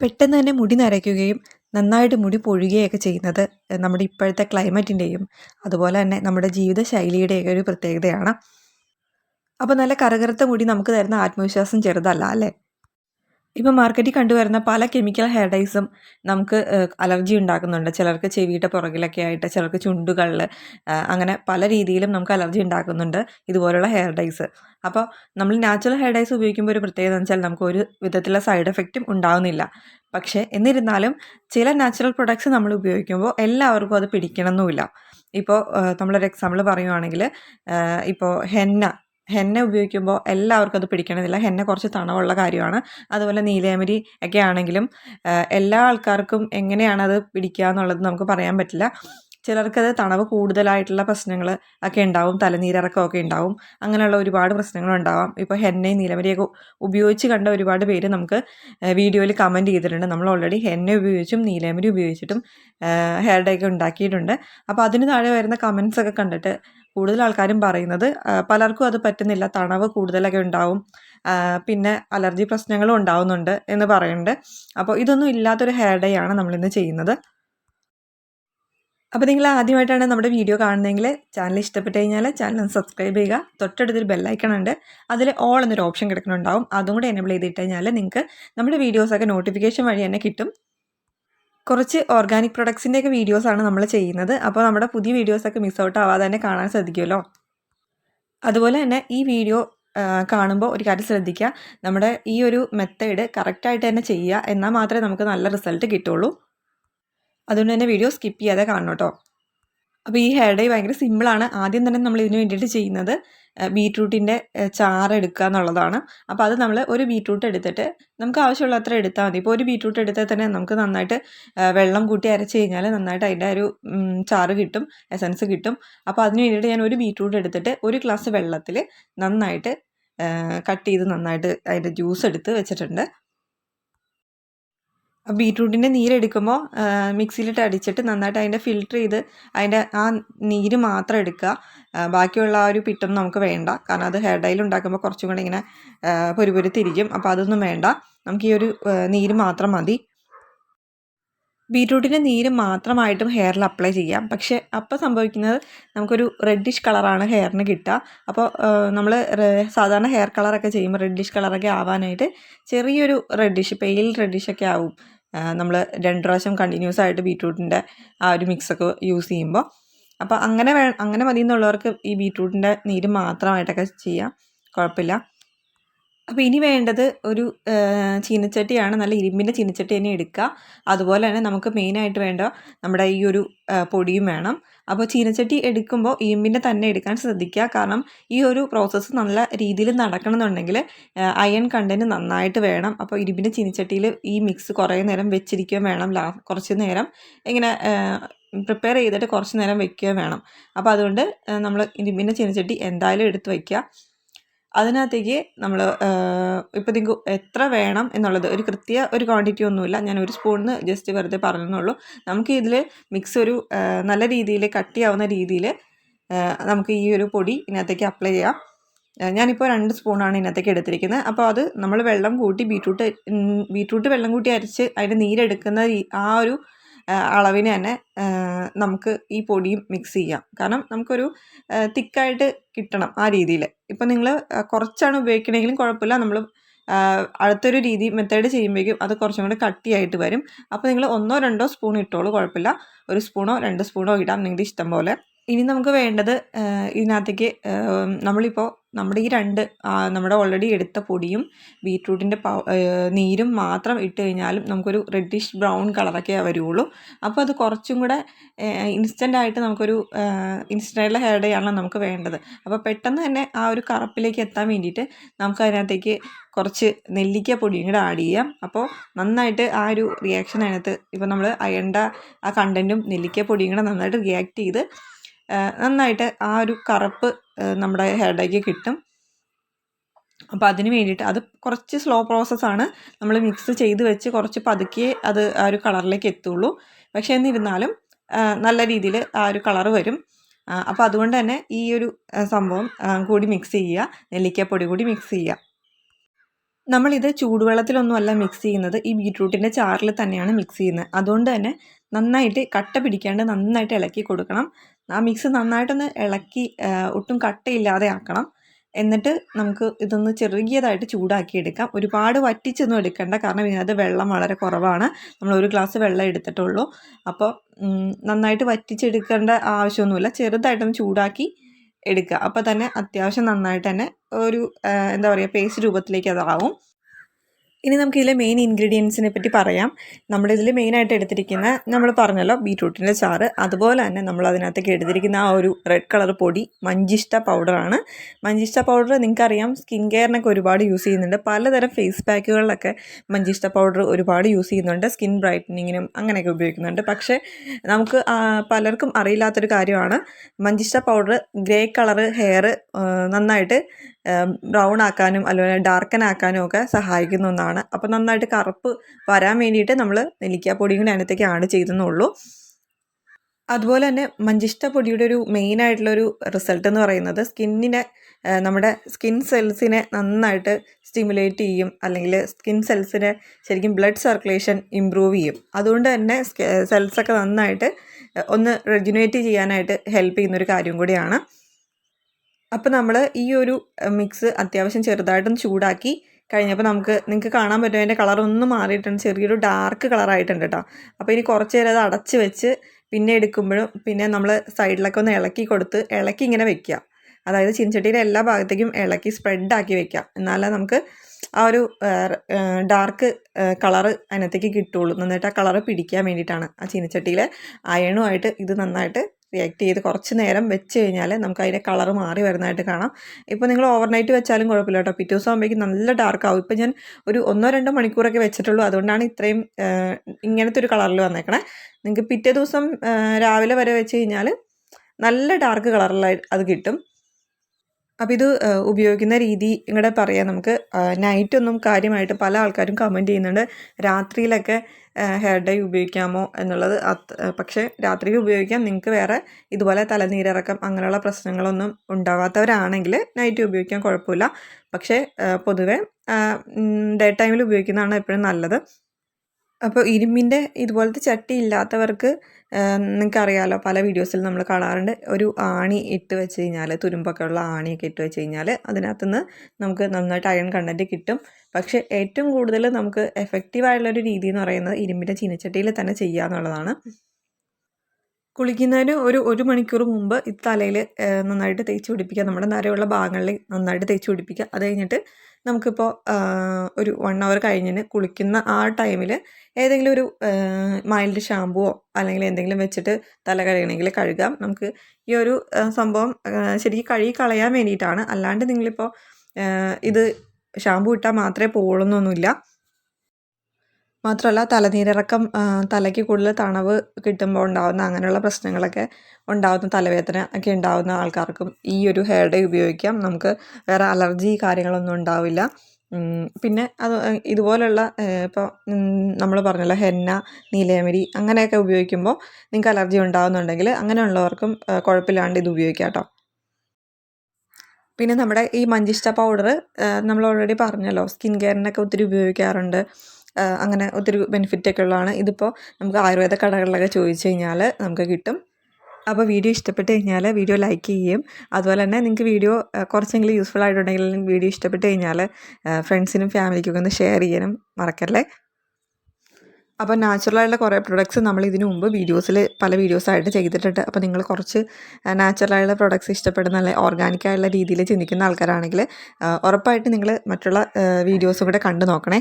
പെട്ടെന്ന് തന്നെ മുടി നരയ്ക്കുകയും നന്നായിട്ട് മുടി പൊഴുകുകയൊക്കെ ചെയ്യുന്നത് നമ്മുടെ ഇപ്പോഴത്തെ ക്ലൈമറ്റിന്റെയും അതുപോലെ തന്നെ നമ്മുടെ ജീവിത ശൈലിയുടെയൊക്കെ ഒരു പ്രത്യേകതയാണ്. അപ്പോൾ നല്ല കറുകറുത്ത മുടി നമുക്ക് തരുന്ന ആത്മവിശ്വാസം ചെറുതല്ല അല്ലേ? ഇപ്പം മാർക്കറ്റിൽ കണ്ടുവരുന്ന പല കെമിക്കൽ ഹെയർ ഡൈസും നമുക്ക് അലർജി ഉണ്ടാക്കുന്നുണ്ട്. ചിലർക്ക് ചെവിയുടെ പുറകിലൊക്കെ ആയിട്ട് ചിലർക്ക് ചുണ്ടുകളിൽ അങ്ങനെ പല രീതിയിലും നമുക്ക് അലർജി ഉണ്ടാക്കുന്നുണ്ട് ഇതുപോലുള്ള ഹെയർ ഡൈസ്. അപ്പോൾ നമ്മൾ നാച്ചുറൽ ഹെയർ ഡൈസ് ഉപയോഗിക്കുമ്പോൾ ഒരു പ്രത്യേകത എന്ന് വെച്ചാൽ നമുക്ക് ഒരു വിധത്തിലുള്ള സൈഡ് എഫക്റ്റും ഉണ്ടാകുന്നില്ല പക്ഷേ എന്നിരുന്നാലും ചില നാച്ചുറൽ പ്രൊഡക്ട്സ് നമ്മൾ ഉപയോഗിക്കുമ്പോൾ എല്ലാവർക്കും അത് പിടിക്കണമെന്നുമില്ല. ഇപ്പോൾ നമ്മളൊരു എക്സാമ്പിൾ പറയുവാണെങ്കിൽ ഇപ്പോൾ ഹെന്ന ഹെന്ന ഉപയോഗിക്കുമ്പോൾ എല്ലാവർക്കും അത് പിടിക്കണമെന്നില്ല ഹെന്ന കുറച്ച് തണവുള്ള കാര്യമാണ്. അതുപോലെ നീലയമരി ഒക്കെ ആണെങ്കിലും എല്ലാ ആൾക്കാർക്കും എങ്ങനെയാണ് അത് പിടിക്കുക എന്നുള്ളത് നമുക്ക് പറയാൻ പറ്റില്ല. ചിലർക്കത് തണവ് കൂടുതലായിട്ടുള്ള പ്രശ്നങ്ങൾ ഒക്കെ ഉണ്ടാവും. തലനീരിറക്കമൊക്കെ ഉണ്ടാവും. അങ്ങനെയുള്ള ഒരുപാട് പ്രശ്നങ്ങളുണ്ടാവാം ഇപ്പോൾ ഹെന്നയും നീലമരിയൊക്കെ ഉപയോഗിച്ച് കണ്ട ഒരുപാട് പേര് നമുക്ക് വീഡിയോയിൽ കമന്റ് ചെയ്തിട്ടുണ്ട്. നമ്മൾ ഓൾറെഡി ഹെന്ന ഉപയോഗിച്ചും നീലമരി ഉപയോഗിച്ചിട്ടും ഹെയർ ഡേ ഒക്കെ ഉണ്ടാക്കിയിട്ടുണ്ട്. അപ്പോൾ അതിന് താഴെ വരുന്ന കമൻസ് ഒക്കെ കണ്ടിട്ട് കൂടുതൽ ആൾക്കാരും പറയുന്നത് പലർക്കും അത് പറ്റുന്നില്ല. തണവ് കൂടുതലൊക്കെ ഉണ്ടാവും. പിന്നെ അലർജി പ്രശ്നങ്ങളും ഉണ്ടാവുന്നുണ്ട് എന്ന് പറയുന്നുണ്ട്. അപ്പോൾ ഇതൊന്നും ഇല്ലാത്തൊരു ഹെയർ ഡേ ആണ് നമ്മളിന്ന് ചെയ്യുന്നത്. അപ്പോൾ നിങ്ങൾ ആദ്യമായിട്ടാണ് നമ്മുടെ വീഡിയോ കാണുന്നതെങ്കിൽ ചാനൽ ഇഷ്ടപ്പെട്ട് കഴിഞ്ഞാൽ ചാനൽ സബ്സ്ക്രൈബ് ചെയ്യുക. തൊട്ടടുത്തൊരു ബെല്ലൈക്കൺ ഉണ്ട്. അതിൽ ഓൾ എന്നൊരു ഓപ്ഷൻ കിടക്കുന്നുണ്ടാവും. അതും കൂടെ എനേബിൾ ചെയ്തിട്ട് കഴിഞ്ഞാൽ നിങ്ങൾക്ക് നമ്മുടെ വീഡിയോസൊക്കെ നോട്ടിഫിക്കേഷൻ വഴി തന്നെ കിട്ടും. കുറച്ച് ഓർഗാനിക് പ്രൊഡക്ട്സിന്റെയൊക്കെ വീഡിയോസാണ് നമ്മൾ ചെയ്യുന്നത്. അപ്പോൾ നമ്മുടെ പുതിയ വീഡിയോസൊക്കെ മിസ് ഔട്ട് ആവാതെ തന്നെ കാണാൻ ശ്രദ്ധിക്കുമല്ലോ. അതുപോലെ തന്നെ ഈ വീഡിയോ കാണുമ്പോൾ ഒരു കാര്യം ശ്രദ്ധിക്കുക. നമ്മുടെ ഈ ഒരു മെത്തേഡ് കറക്റ്റായിട്ട് തന്നെ ചെയ്യുക. എന്നാൽ മാത്രമേ നമുക്ക് നല്ല റിസൾട്ട് കിട്ടുള്ളൂ. അതുകൊണ്ട് തന്നെ വീഡിയോ സ്കിപ്പ് ചെയ്യാതെ കാണണം കേട്ടോ. അപ്പോൾ ഈ ഹെയർ ഡൈ ഭയങ്കര സിമ്പിളാണ് ആദ്യം തന്നെ നമ്മൾ ഇതിന് വേണ്ടിയിട്ട് ചെയ്യുന്നത് ബീട്രൂട്ടിന്റെ ചാറ് എടുക്കുക എന്നുള്ളതാണ്. അപ്പോൾ അത് നമ്മൾ ഒരു ബീട്രൂട്ട് എടുത്തിട്ട് നമുക്ക് ആവശ്യമുള്ള അത്ര എടുത്താൽ മതി. ഇപ്പോൾ ഒരു ബീട്രൂട്ട് എടുത്താൽ തന്നെ നമുക്ക് നന്നായിട്ട് വെള്ളം കൂട്ടി അരച്ച് കഴിഞ്ഞാൽ നന്നായിട്ട് അതിന്റെ ഒരു ചാറ് കിട്ടും എസൻസ് കിട്ടും. അപ്പോൾ അതിന് വേണ്ടിയിട്ട് ഞാൻ ഒരു ബീട്രൂട്ട് എടുത്തിട്ട് ഒരു ഗ്ലാസ് വെള്ളത്തിൽ നന്നായിട്ട് കട്ട് ചെയ്ത് നന്നായിട്ട് അതിന്റെ ജ്യൂസ് എടുത്ത് വെച്ചിട്ടുണ്ട്. ബീട്രൂട്ടിന്റെ നീരെടുക്കുമ്പോൾ മിക്സിയിലിട്ട് അടിച്ചിട്ട് നന്നായിട്ട് അതിന്റെ ഫിൽറ്റർ ചെയ്ത് അതിന്റെ ആ നീര് മാത്രം എടുക്കുക. ബാക്കിയുള്ള ആ ഒരു പിട്ടൊന്നും നമുക്ക് വേണ്ട. കാരണം അത് ഹെയർ ഡൈൽ ഉണ്ടാക്കുമ്പോൾ കുറച്ചും കൂടി ഇങ്ങനെ പൊരുപൊരുത്തിരിക്കും. അപ്പോൾ അതൊന്നും വേണ്ട. നമുക്ക് ഈ ഒരു നീര് മാത്രം മതി. ബീട്രൂട്ടിന്റെ നീര് മാത്രമായിട്ടും ഹെയറിൽ അപ്ലൈ ചെയ്യാം. പക്ഷേ അപ്പോൾ സംഭവിക്കുന്നത് നമുക്കൊരു റെഡിഷ് കളറാണ് ഹെയറിന് കിട്ടുക. അപ്പോൾ നമ്മൾ സാധാരണ ഹെയർ കളറൊക്കെ ചെയ്യുമ്പോൾ റെഡിഷ് കളറൊക്കെ ആവാനായിട്ട് ചെറിയൊരു റെഡിഷ് പെയിൽ റെഡിഷൊക്കെ ആവും. നമ്മൾ രണ്ട് പ്രാവശ്യം കണ്ടിന്യൂസ് ആയിട്ട് ബീട്രൂട്ടിന്റെ ആ ഒരു മിക്സൊക്കെ യൂസ് ചെയ്യുമ്പോൾ അപ്പോൾ അങ്ങനെ വേ അങ്ങനെ മതി എന്നുള്ളവർക്ക് ഈ ബീട്രൂട്ടിന്റെ നീര് മാത്രമായിട്ടൊക്കെ ചെയ്യാം. കുഴപ്പമില്ല അപ്പോൾ ഇനി വേണ്ടത് ഒരു ചീനച്ചട്ടിയാണ്. നല്ല ഇരുമ്പിന്റെ ചീനച്ചട്ടി തന്നെ എടുക്കുക. അതുപോലെ തന്നെ നമുക്ക് മെയിനായിട്ട് വേണ്ട നമ്മുടെ ഈ ഒരു പൊടിയും വേണം. അപ്പോൾ ചീനച്ചട്ടി എടുക്കുമ്പോൾ ഇരുമ്പിന്റെ തന്നെ എടുക്കാൻ ശ്രദ്ധിക്കുക. കാരണം ഈ ഒരു പ്രോസസ്സ് നല്ല രീതിയിൽ നടക്കണമെന്നുണ്ടെങ്കിൽ അയൺ കണ്ടന്റ് നന്നായിട്ട് വേണം. അപ്പോൾ ഇരുമ്പിന്റെ ചീനച്ചട്ടിയിൽ ഈ മിക്സ് കുറേ നേരം വെച്ചിരിക്കുകയും വേണം. ലാ കുറച്ച് നേരം ഇങ്ങനെ പ്രിപ്പയർ ചെയ്തിട്ട് കുറച്ച് നേരം വെക്കുകയും വേണം. അപ്പോൾ അതുകൊണ്ട് നമ്മൾ ഇരുമ്പിന്റെ ചീനച്ചട്ടി എന്തായാലും എടുത്ത് വയ്ക്കുക. അതിനകത്തേക്ക് നമ്മൾ ഇപ്പോൾ നിങ്ങൾക്ക് എത്ര വേണം എന്നുള്ളത് ഒരു കൃത്യ ഒരു ക്വാണ്ടിറ്റി ഒന്നുമില്ല ഞാൻ ഒരു സ്പൂണിന് ജസ്റ്റ് വെറുതെ പറഞ്ഞെന്നുള്ളൂ. നമുക്ക് ഇതിൽ മിക്സ് ഒരു നല്ല രീതിയിൽ കട്ടിയാവുന്ന രീതിയിൽ നമുക്ക് ഈ ഒരു പൊടി ഇതിനകത്തേക്ക് അപ്ലൈ ചെയ്യാം. ഞാനിപ്പോൾ രണ്ട് സ്പൂണാണ് ഇതിനകത്തേക്ക് എടുത്തിരിക്കുന്നത്. അപ്പോൾ അത് നമ്മൾ വെള്ളം കൂട്ടി ബീട്രൂട്ട് ബീട്രൂട്ട് വെള്ളം കൂട്ടി അരച്ച് അതിന്റെ നീരെടുക്കുന്ന ആ ഒരു അളവിന് തന്നെ നമുക്ക് ഈ പൊടിയും മിക്സ് ചെയ്യാം. കാരണം നമുക്കൊരു തിക്കായിട്ട് കിട്ടണം ആ രീതിയിൽ ഇപ്പം നിങ്ങൾ കുറച്ചാണ് ഉപയോഗിക്കണമെങ്കിലും കുഴപ്പമില്ല. നമ്മൾ അടുത്തൊരു രീതി മെത്തേഡ് ചെയ്യുമ്പോഴേക്കും അത് കുറച്ചും കൂടി കട്ടിയായിട്ട് വരും. അപ്പോൾ നിങ്ങൾ ഒന്നോ രണ്ടോ സ്പൂൺ ഇട്ടോളൂ കുഴപ്പമില്ല. ഒരു സ്പൂണോ രണ്ട് സ്പൂണോ ഇടാം നിങ്ങളുടെ ഇഷ്ടം പോലെ. ഇനി നമുക്ക് വേണ്ടത് ഇതിനകത്തേക്ക് നമ്മളിപ്പോൾ നമ്മുടെ ഈ രണ്ട് നമ്മുടെ ഓൾറെഡി എടുത്ത പൊടിയും ബീറ്റ്റൂട്ടിന്റെ നീരും മാത്രം ഇട്ട് കഴിഞ്ഞാലും നമുക്കൊരു റെഡിഷ് ബ്രൗൺ കളറൊക്കെ വരുള്ളൂ. അപ്പോൾ അത് കുറച്ചും കൂടെ ഇൻസ്റ്റന്റ് ആയിട്ട് നമുക്കൊരു ഇൻസ്റ്റന്റായിട്ടുള്ള ഹെയർ ഡേ ആണ് നമുക്ക് വേണ്ടത്. അപ്പോൾ പെട്ടെന്ന് തന്നെ ആ ഒരു കറുപ്പിലേക്ക് എത്താൻ വേണ്ടിയിട്ട് നമുക്ക് അതിനകത്തേക്ക് കുറച്ച് നെല്ലിക്ക പൊടിയും കൂടെ ആഡ് ചെയ്യാം. അപ്പോൾ നന്നായിട്ട് ആ ഒരു റിയാക്ഷൻ അതിനകത്ത് ഇപ്പോൾ നമ്മൾ അയണ്ട ആ കണ്ടന്റും നെല്ലിക്ക പൊടിയും കൂടെ നന്നായിട്ട് റിയാക്ട് ചെയ്ത് നന്നായിട്ട് ആ ഒരു കറുപ്പ് നമ്മുടെ ഹെയർ ഡൈക്ക് കിട്ടും. അപ്പോൾ അതിന് വേണ്ടിയിട്ട് അത് കുറച്ച് സ്ലോ പ്രോസസ്സാണ് നമ്മൾ മിക്സ് ചെയ്ത് വെച്ച് കുറച്ച് പതുക്കിയേ അത് ആ ഒരു കളറിലേക്ക് എത്തുള്ളൂ. പക്ഷേ എന്നിരുന്നാലും നല്ല രീതിയിൽ ആ ഒരു കളർ വരും. അപ്പോൾ അതുകൊണ്ട് തന്നെ ഈ ഒരു സംഭവം കൂടി മിക്സ് ചെയ്യുക. നെല്ലിക്കപ്പൊടി കൂടി മിക്സ് ചെയ്യുക. നമ്മളിത് ചൂടുവെള്ളത്തിലൊന്നുമല്ല മിക്സ് ചെയ്യുന്നത്. ഈ ബീട്രൂട്ടിന്റെ ചാറിൽ തന്നെയാണ് മിക്സ് ചെയ്യുന്നത്. അതുകൊണ്ട് തന്നെ നന്നായിട്ട് കട്ട പിടിക്കാണ്ട് നന്നായിട്ട് ഇളക്കി കൊടുക്കണം. ആ മിക്സ് നന്നായിട്ടൊന്ന് ഇളക്കി ഒട്ടും കട്ടയില്ലാതെ ആക്കണം. എന്നിട്ട് നമുക്ക് ഇതൊന്ന് ചെറുകിയതായിട്ട് ചൂടാക്കി എടുക്കാം. ഒരുപാട് വറ്റിച്ചൊന്നും എടുക്കേണ്ട. കാരണം ഇതിനകത്ത് വെള്ളം വളരെ കുറവാണ്. നമ്മൾ ഒരു ഗ്ലാസ് വെള്ളം എടുത്തിട്ടുള്ളൂ. അപ്പോൾ നന്നായിട്ട് വറ്റിച്ചെടുക്കേണ്ട ആവശ്യമൊന്നുമില്ല. ചെറുതായിട്ടൊന്ന് ചൂടാക്കി എടുക്കുക. അപ്പോൾ തന്നെ അത്യാവശ്യം നന്നായിട്ട് തന്നെ ഒരു എന്താ പറയുക പേസ്റ്റ് രൂപത്തിലേക്ക് അതാവും. ഇനി നമുക്ക് ഇതിലെ മെയിൻ ഇൻഗ്രീഡിയൻസിനെ പറ്റി പറയാം. നമ്മൾ ഇതിൽ മെയിനായിട്ട് എടുത്തിരിക്കുന്ന നമ്മൾ പറഞ്ഞല്ലോ ബീട്രൂട്ടിന്റെ ചാറ്. അതുപോലെ തന്നെ നമ്മൾ അതിനകത്തേക്ക് എടുത്തിരിക്കുന്ന ആ ഒരു റെഡ് കളർ പൊടി മഞ്ചിഷ്ട പൗഡറാണ് മഞ്ചിഷ്ട പൗഡർ നിങ്ങൾക്കറിയാം സ്കിൻ കെയറിനൊക്കെ ഒരുപാട് യൂസ് ചെയ്യുന്നുണ്ട്. പലതരം ഫേസ് പാക്കുകളിലൊക്കെ മഞ്ചിഷ്ട പൗഡർ ഒരുപാട് യൂസ് ചെയ്യുന്നുണ്ട്. സ്കിൻ ബ്രൈറ്റനിങ്ങിനും അങ്ങനെയൊക്കെ ഉപയോഗിക്കുന്നുണ്ട്. പക്ഷേ നമുക്ക് പലർക്കും അറിയില്ലാത്തൊരു കാര്യമാണ് മഞ്ചിഷ്ട പൗഡർ ഗ്രേ കളറ് ഹെയർ നന്നായിട്ട് ബ്രൗൺ ആക്കാനും അല്ലെങ്കിൽ ഡാർക്കൻ ആക്കാനും ഒക്കെ സഹായിക്കുന്ന ഒന്നാണ്. അപ്പോൾ നന്നായിട്ട് കറുപ്പ് വരാൻ വേണ്ടിയിട്ട് നമ്മൾ നെല്ലിക്കാപ്പൊടിയും കൂടി അതിനകത്തേക്ക് ആഡ് ചെയ്തെന്നുള്ളൂ. അതുപോലെ തന്നെ മഞ്ചിഷ്ട പൊടിയുടെ ഒരു മെയിൻ ആയിട്ടുള്ളൊരു റിസൾട്ട് എന്ന് പറയുന്നത് സ്കിന്നിനെ നമ്മുടെ സ്കിൻ സെൽസിനെ നന്നായിട്ട് സ്റ്റിമുലേറ്റ് ചെയ്യും. അല്ലെങ്കിൽ സ്കിൻ സെൽസിനെ ശരിക്കും ബ്ലഡ് സർക്കുലേഷൻ ഇമ്പ്രൂവ് ചെയ്യും. അതുകൊണ്ട് തന്നെ സെൽസൊക്കെ നന്നായിട്ട് ഒന്ന് റെജുനേറ്റ് ചെയ്യാനായിട്ട് ഹെൽപ്പ് ചെയ്യുന്നൊരു കാര്യം കൂടിയാണ്. അപ്പോൾ നമ്മൾ ഈ ഒരു മിക്സ് അത്യാവശ്യം ചെറുതായിട്ടൊന്ന് ചൂടാക്കി കഴിഞ്ഞപ്പോൾ നമുക്ക് നിങ്ങൾക്ക് കാണാൻ പറ്റും അതിന്റെ കളറൊന്നും മാറിയിട്ടുണ്ട്. ചെറിയൊരു ഡാർക്ക് കളറായിട്ടുണ്ട് കേട്ടോ അപ്പോൾ ഇനി കുറച്ച് നേരം അത് അടച്ച് വെച്ച് പിന്നെ എടുക്കുമ്പോഴും പിന്നെ നമ്മൾ സൈഡിലൊക്കെ ഒന്ന് ഇളക്കി കൊടുത്ത് ഇളക്കി ഇങ്ങനെ വെക്കുക അതായത് ചീനച്ചട്ടിയുടെ എല്ലാ ഭാഗത്തേക്കും ഇളക്കി സ്പ്രെഡാക്കി വെക്കുക എന്നാലേ നമുക്ക് ആ ഒരു ഡാർക്ക് കളർ അതിനകത്തേക്ക് കിട്ടുള്ളൂ. നന്നായിട്ട് ആ കളറ് പിടിക്കാൻ വേണ്ടിയിട്ടാണ് ആ ചീനച്ചട്ടിയിൽ അയണുമായിട്ട് ഇത് നന്നായിട്ട് റിയാക്ട് ചെയ്ത് കുറച്ച് നേരം വെച്ച് കഴിഞ്ഞാൽ നമുക്ക് അതിന്റെ കളർ മാറി വരുന്നതായിട്ട് കാണാം. ഇപ്പോൾ നിങ്ങൾ ഓവർനൈറ്റ് വെച്ചാലും കുഴപ്പമില്ല കേട്ടോ. പിറ്റേ ദിവസം ആകുമ്പോഴേക്കും നല്ല ഡാർക്ക് ആവും. ഇപ്പോൾ ഞാൻ ഒരു ഒന്നോ രണ്ടോ മണിക്കൂറൊക്കെ വെച്ചിട്ടുള്ളൂ. അതുകൊണ്ടാണ് ഇത്രയും ഇങ്ങനത്തെ ഒരു കളറിൽ വന്നേക്കണേ. നിങ്ങൾക്ക് പിറ്റേ ദിവസം രാവിലെ വരെ വെച്ച് കഴിഞ്ഞാൽ നല്ല ഡാർക്ക് കളറിലായി അത് കിട്ടും. അപ്പോൾ ഇത് ഉപയോഗിക്കുന്ന രീതി ഇങ്ങടെ പറയാം നമുക്ക്. നൈറ്റൊന്നും കാര്യമായിട്ട് പല ആൾക്കാരും കമന്റ് ചെയ്യുന്നുണ്ട്. രാത്രിയിലൊക്കെ ഹെയർ ഡൈ ഉപയോഗിക്കാമോ എന്നുള്ളത് പക്ഷേ രാത്രിയിൽ ഉപയോഗിക്കാം. നിങ്ങൾക്ക് വേറെ ഇതുപോലെ തലനീരിറക്കം അങ്ങനെയുള്ള പ്രശ്നങ്ങളൊന്നും ഉണ്ടാകാത്തവരാണെങ്കിൽ നൈറ്റ് ഉപയോഗിക്കാൻ കുഴപ്പമില്ല. പക്ഷേ പൊതുവെ ഡേ ടൈമിൽ ഉപയോഗിക്കുന്നതാണ് എപ്പോഴും നല്ലത്. അപ്പോൾ ഇരുമ്പിന്റെ ഇതുപോലത്തെ ചട്ടി ഇല്ലാത്തവർക്ക് നിങ്ങൾക്കറിയാലോ പല വീഡിയോസിൽ നമ്മൾ കാണാറുണ്ട്. ഒരു ആണി ഇട്ട് വെച്ച് കഴിഞ്ഞാൽ തുരുമ്പൊക്കെ ഉള്ള ആണിയൊക്കെ ഇട്ട് വെച്ച് കഴിഞ്ഞാൽ അതിനകത്തുനിന്ന് നമുക്ക് നന്നായിട്ട് അയൺ കണ്ടന്റ് കിട്ടും. പക്ഷേ ഏറ്റവും കൂടുതൽ നമുക്ക് എഫക്റ്റീവായുള്ളൊരു രീതി എന്ന് പറയുന്നത് ഇരുമ്പിന്റെ ചീനച്ചട്ടിയിൽ തന്നെ ചെയ്യുക എന്നുള്ളതാണ്. കുളിക്കുന്നതിന് ഒരു ഒരു മണിക്കൂർ മുമ്പ് തലയിൽ നന്നായിട്ട് തേച്ച് പിടിപ്പിക്കുക. നമ്മുടെ നരയുള്ള ഭാഗങ്ങളിൽ നന്നായിട്ട് തേച്ച് പിടിപ്പിക്കുക. അത് കഴിഞ്ഞിട്ട് നമുക്കിപ്പോൾ ഒരു വൺ അവർ കഴിഞ്ഞിന് കുളിക്കുന്ന ആ ടൈമിൽ ഏതെങ്കിലും ഒരു മൈൽഡ് ഷാമ്പുവോ അല്ലെങ്കിൽ എന്തെങ്കിലും വെച്ചിട്ട് തല കഴുകണമെങ്കിൽ കഴുകാം. നമുക്ക് ഈ ഒരു സംഭവം ശരിക്കും കഴുകി കളയാൻ വേണ്ടിയിട്ടാണ്. അല്ലാണ്ട് നിങ്ങളിപ്പോൾ ഇത് ഷാമ്പു ഇട്ടാൽ മാത്രമേ പോകുള്ളൂന്നൊന്നുമില്ല മാത്രമല്ല തലനീരിറക്കം തലയ്ക്ക് കൂടുതൽ തണവ് കിട്ടുമ്പോൾ ഉണ്ടാകുന്ന അങ്ങനെയുള്ള പ്രശ്നങ്ങളൊക്കെ ഉണ്ടാകുന്ന തലവേദന ഒക്കെ ഉണ്ടാകുന്ന ആൾക്കാർക്കും ഈ ഒരു ഹെയർ ഡേ ഉപയോഗിക്കാം. നമുക്ക് വേറെ അലർജി കാര്യങ്ങളൊന്നും ഉണ്ടാവില്ല. പിന്നെ അത് ഇതുപോലുള്ള ഇപ്പോൾ നമ്മൾ പറഞ്ഞല്ലോ ഹെന്ന നീലയമരി അങ്ങനെയൊക്കെ ഉപയോഗിക്കുമ്പോൾ നിങ്ങൾക്ക് അലർജി ഉണ്ടാകുന്നുണ്ടെങ്കിൽ അങ്ങനെയുള്ളവർക്കും കുഴപ്പമില്ലാണ്ട് ഇത് ഉപയോഗിക്കാം കേട്ടോ. പിന്നെ നമ്മുടെ ഈ മഞ്ചിഷ്ട പൗഡർ നമ്മൾ ഓൾറെഡി പറഞ്ഞല്ലോ സ്കിൻ കെയറിനൊക്കെ ഒത്തിരി ഉപയോഗിക്കാറുണ്ട്. അങ്ങനെ ഒത്തിരി ബെനിഫിറ്റ് ഒക്കെ ഉള്ളതാണ് ഇതിപ്പോൾ നമുക്ക് ആയുർവേദ കടകളിലൊക്കെ ചോദിച്ചു കഴിഞ്ഞാൽ നമുക്ക് കിട്ടും. അപ്പോൾ വീഡിയോ ഇഷ്ടപ്പെട്ട് കഴിഞ്ഞാൽ വീഡിയോ ലൈക്ക് ചെയ്യും അതുപോലെ തന്നെ നിങ്ങൾക്ക് വീഡിയോ കുറച്ചെങ്കിലും യൂസ്ഫുൾ ആയിട്ടുണ്ടെങ്കിൽ വീഡിയോ ഇഷ്ടപ്പെട്ട് കഴിഞ്ഞാൽ ഫ്രണ്ട്സിനും ഫാമിലിക്കൊക്കെ ഒന്ന് ഷെയർ ചെയ്യാനും മറക്കല്ലേ? അപ്പോൾ നാച്ചുറലായിട്ടുള്ള കുറേ പ്രൊഡക്ട്സ് നമ്മൾ ഇതിനു മുമ്പ് വീഡിയോസിൽ പല വീഡിയോസായിട്ട് ചെയ്തിട്ടുണ്ട്. അപ്പോൾ നിങ്ങൾ കുറച്ച് നാച്ചുറലായിട്ടുള്ള പ്രൊഡക്ട്സ് ഇഷ്ടപ്പെടുന്ന അല്ലെങ്കിൽ ഓർഗാനിക് ആയിട്ടുള്ള രീതിയിൽ ചിന്തിക്കുന്ന ആൾക്കാരാണെങ്കിൽ ഉറപ്പായിട്ട് നിങ്ങൾ മറ്റുള്ള വീഡിയോസും കൂടെ കണ്ടു നോക്കണേ.